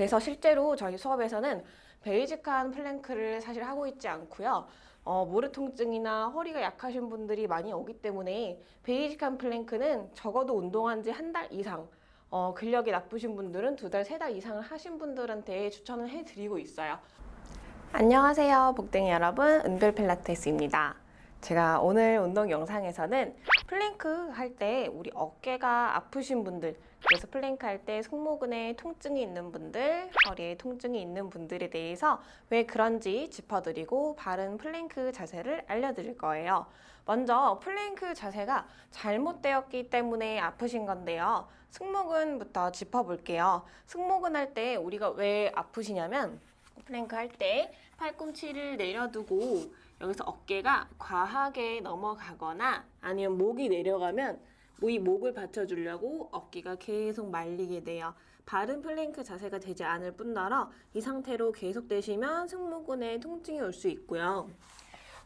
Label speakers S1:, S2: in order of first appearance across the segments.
S1: 그래서 실제로 저희 수업에서는 베이직한 플랭크를 사실 하고 있지 않고요. 어, 무릎 통증이나 허리가 약하신 분들이 많이 오기 때문에 베이직한 플랭크는 적어도 운동한 지 한 달 이상 어, 근력이 나쁘신 분들은 두 달, 세 달 이상을 하신 분들한테 추천을 해드리고 있어요. 안녕하세요, 복댕이 여러분. 은별 필라테스입니다. 제가 오늘 운동 영상에서는 플랭크 할 때 우리 어깨가 아프신 분들, 그래서 플랭크 할 때 승모근에 통증이 있는 분들, 허리에 통증이 있는 분들에 대해서 왜 그런지 짚어드리고 바른 플랭크 자세를 알려드릴 거예요. 먼저 플랭크 자세가 잘못되었기 때문에 아프신 건데요. 승모근부터 짚어볼게요. 승모근 할 때 우리가 왜 아프시냐면 플랭크 할 때 팔꿈치를 내려두고 여기서 어깨가 과하게 넘어가거나 아니면 목이 내려가면 이 목을 받쳐주려고 어깨가 계속 말리게 돼요. 바른 플랭크 자세가 되지 않을 뿐더러 이 상태로 계속 되시면 승모근에 통증이 올 수 있고요.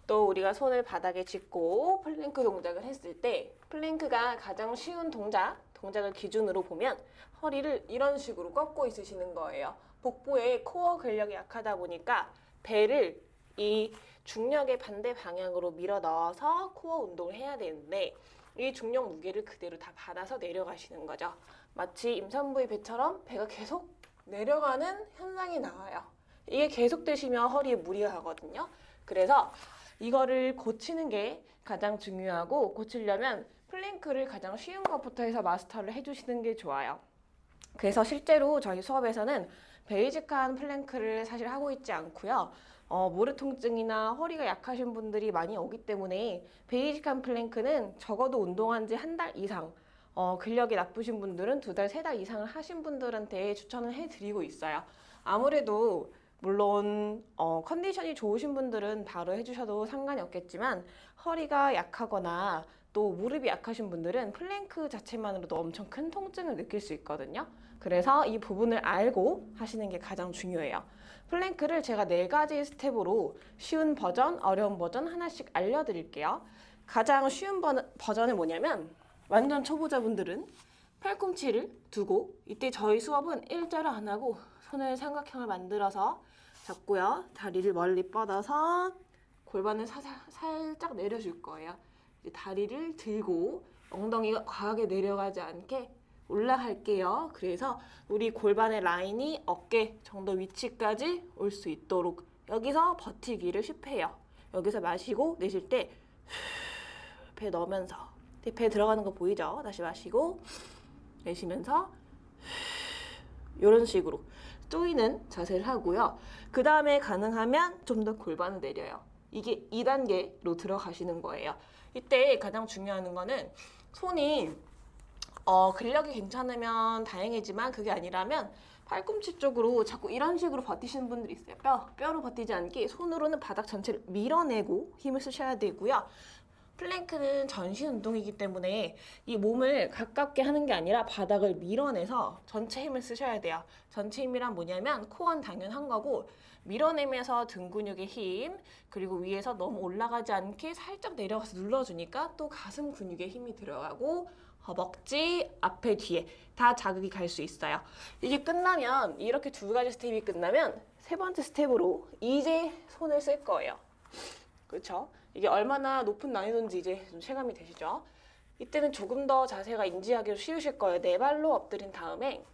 S1: 또 우리가 손을 바닥에 짚고 플랭크 동작을 했을 때 플랭크가 가장 쉬운 동작, 동작을 기준으로 보면 허리를 이런 식으로 꺾고 있으시는 거예요. 복부에 코어 근력이 약하다 보니까 배를 이 중력의 반대 방향으로 밀어 넣어서 코어 운동을 해야 되는데 이 중력 무게를 그대로 다 받아서 내려가시는 거죠. 마치 임산부의 배처럼 배가 계속 내려가는 현상이 나와요. 이게 계속 되시면 허리에 무리가 가거든요. 그래서 이거를 고치는 게 가장 중요하고 고치려면 플랭크를 가장 쉬운 것부터 해서 마스터를 해주시는 게 좋아요. 그래서 실제로 저희 수업에서는 베이직한 플랭크를 사실 하고 있지 않고요. 어, 무릎 통증이나 허리가 약하신 분들이 많이 오기 때문에 베이직한 플랭크는 적어도 운동한 지 한 달 이상 어, 근력이 나쁘신 분들은 두 달, 세 달 이상을 하신 분들한테 추천을 해드리고 있어요. 아무래도 물론 어, 컨디션이 좋으신 분들은 바로 해주셔도 상관이 없겠지만 허리가 약하거나 또 무릎이 약하신 분들은 플랭크 자체만으로도 엄청 큰 통증을 느낄 수 있거든요. 그래서 이 부분을 알고 하시는 게 가장 중요해요. 플랭크를 제가 네 가지 스텝으로 쉬운 버전, 어려운 버전 하나씩 알려드릴게요. 가장 쉬운 버, 버전은 뭐냐면 완전 초보자분들은 팔꿈치를 두고 이때 저희 수업은 일자로 안 하고 손을 삼각형을 만들어서 잡고요. 다리를 멀리 뻗어서 골반을 사, 살짝 내려줄 거예요. 다리를 들고 엉덩이가 과하게 내려가지 않게 올라갈게요. 그래서 우리 골반의 라인이 어깨 정도 위치까지 올 수 있도록 여기서 버티기를 10회요. 여기서 마시고 내쉴 때 배 넣으면서 배 들어가는 거 보이죠? 다시 마시고 내쉬면서 이런 식으로 조이는 자세를 하고요. 그 다음에 가능하면 좀 더 골반을 내려요. 이게 2단계로 들어가시는 거예요. 이때 가장 중요한 거는 손이 어, 근력이 괜찮으면 다행이지만 그게 아니라면 팔꿈치 쪽으로 자꾸 이런 식으로 버티시는 분들이 있어요. 뼈, 뼈로 버티지 않게 손으로는 바닥 전체를 밀어내고 힘을 쓰셔야 되고요. 플랭크는 전신 운동이기 때문에 이 몸을 가깝게 하는 게 아니라 바닥을 밀어내서 전체 힘을 쓰셔야 돼요. 전체 힘이란 뭐냐면 코어는 당연한 거고 밀어내면서 등 근육의 힘 그리고 위에서 너무 올라가지 않게 살짝 내려가서 눌러주니까 또 가슴 근육에 힘이 들어가고 허벅지 앞에 뒤에 다 자극이 갈 수 있어요. 이게 끝나면 이렇게 두 가지 스텝이 끝나면 세 번째 스텝으로 이제 손을 쓸 거예요. 그렇죠? 이게 얼마나 높은 난이도인지 이제 좀 체감이 되시죠? 이때는 조금 더 자세가 인지하기 쉬우실 거예요. 네 발로 엎드린 다음에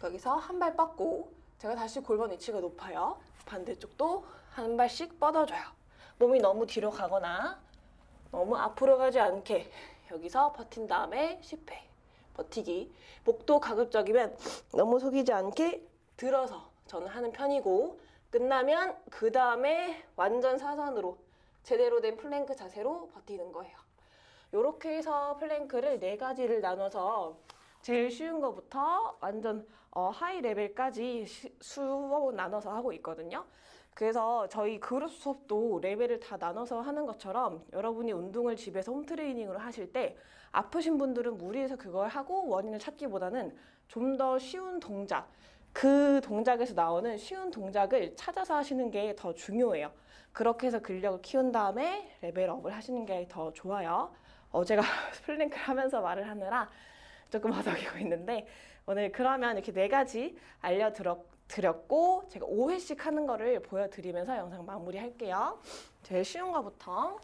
S1: 거기서 한 발 뻗고 제가 다시 골반 위치가 높아요. 반대쪽도 한 발씩 뻗어줘요. 몸이 너무 뒤로 가거나 너무 앞으로 가지 않게 여기서 버틴 다음에 10회 버티기. 목도 가급적이면 너무 속이지 않게 들어서 저는 하는 편이고 끝나면 그 다음에 완전 사선으로 제대로 된 플랭크 자세로 버티는 거예요. 이렇게 해서 플랭크를 네 가지를 나눠서 제일 쉬운 거부터 완전 어, 하이 레벨까지 시- 수업 나눠서 하고 있거든요. 그래서 저희 그룹 수업도 레벨을 다 나눠서 하는 것처럼 여러분이 운동을 집에서 홈트레이닝으로 하실 때 아프신 분들은 무리해서 그걸 하고 원인을 찾기보다는 좀 더 쉬운 동작, 그 동작에서 나오는 쉬운 동작을 찾아서 하시는 게 더 중요해요. 그렇게 해서 근력을 키운 다음에 레벨업을 하시는 게 더 좋아요. 어, 제가 플랭크를 하면서 말을 하느라 조금 어덕이고 있는데 오늘 그러면 이렇게 네 가지 알려드렸고 제가 5회씩 하는 거를 보여드리면서 영상 마무리할게요. 제일 쉬운 거부터.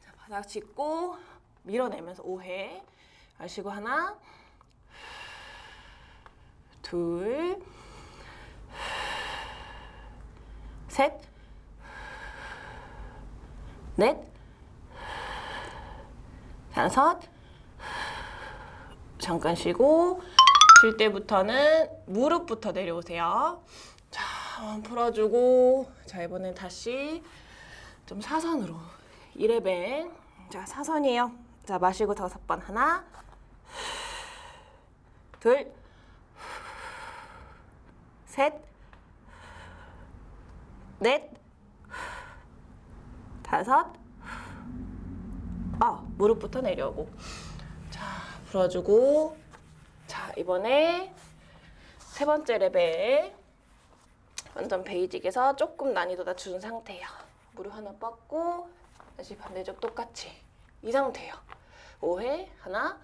S1: 자, 바닥 짚고 밀어내면서 5회. 마시고 하나. 둘. 셋, 넷, 다섯, 잠깐 쉬고 쉴 때부터는 무릎부터 내려오세요. 자, 풀어주고 자 이번엔 다시 좀 사선으로. 1레벨. 자 사선이에요. 자 마시고 다섯 번. 하나. 둘. 셋, 넷, 다섯, 아 무릎부터 내려오고. 자 풀어주고 자 이번에 세 번째 레벨 완전 베이직에서 조금 난이도 낮춘 상태예요. 무릎 하나 뻗고 다시 반대쪽 똑같이 이 상태예요. 5회 하나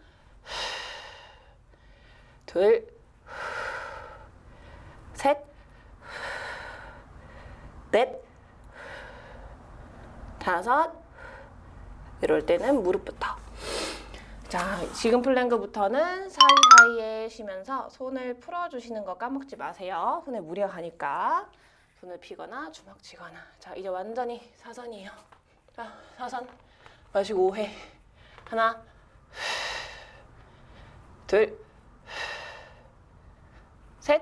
S1: 둘 셋, 넷, 다섯, 이럴 때는 무릎부터. 자, 지금 플랭크부터는 사이사이에 쉬면서 손을 풀어주시는 거 까먹지 마세요. 손에 무리가 가니까. 손을 피거나 주먹 쥐거나. 자, 이제 완전히 사선이에요. 자, 사선. 마시고 5회. 하나, 둘, 셋,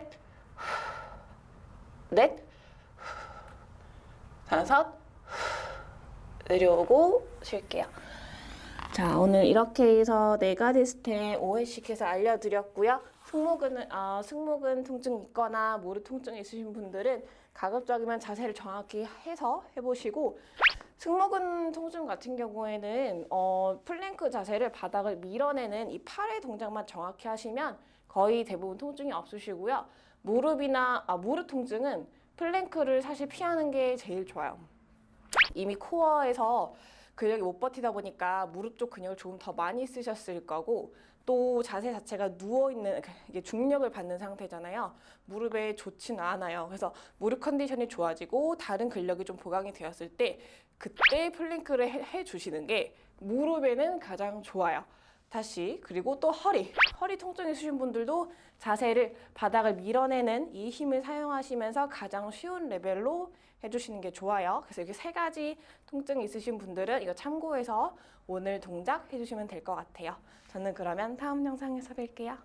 S1: 넷, 다섯, 내려오고 쉴게요. 자, 오늘 이렇게 해서 네 가지 스텝 5회씩 해서 알려드렸고요. 승모근, 어, 승모근 통증 있거나 무릎 통증 있으신 분들은 가급적이면 자세를 정확히 해서 해보시고 승모근 통증 같은 경우에는 어, 플랭크 자세를 바닥을 밀어내는 이 팔의 동작만 정확히 하시면 거의 대부분 통증이 없으시고요. 무릎이나 아, 무릎 통증은 플랭크를 사실 피하는 게 제일 좋아요. 이미 코어에서 근력이 못 버티다 보니까 무릎 쪽 근육을 조금 더 많이 쓰셨을 거고 또 자세 자체가 누워 있는 이게 중력을 받는 상태잖아요. 무릎에 좋지는 않아요. 그래서 무릎 컨디션이 좋아지고 다른 근력이 좀 보강이 되었을 때 그때 플랭크를 해, 해 주시는 게 무릎에는 가장 좋아요. 다시 그리고 또 허리 허리 통증 있으신 분들도 자세를 바닥을 밀어내는 이 힘을 사용하시면서 가장 쉬운 레벨로 해주시는 게 좋아요. 그래서 이렇게 세 가지 통증 있으신 분들은 이거 참고해서 오늘 동작 해주시면 될 것 같아요. 저는 그러면 다음 영상에서 뵐게요.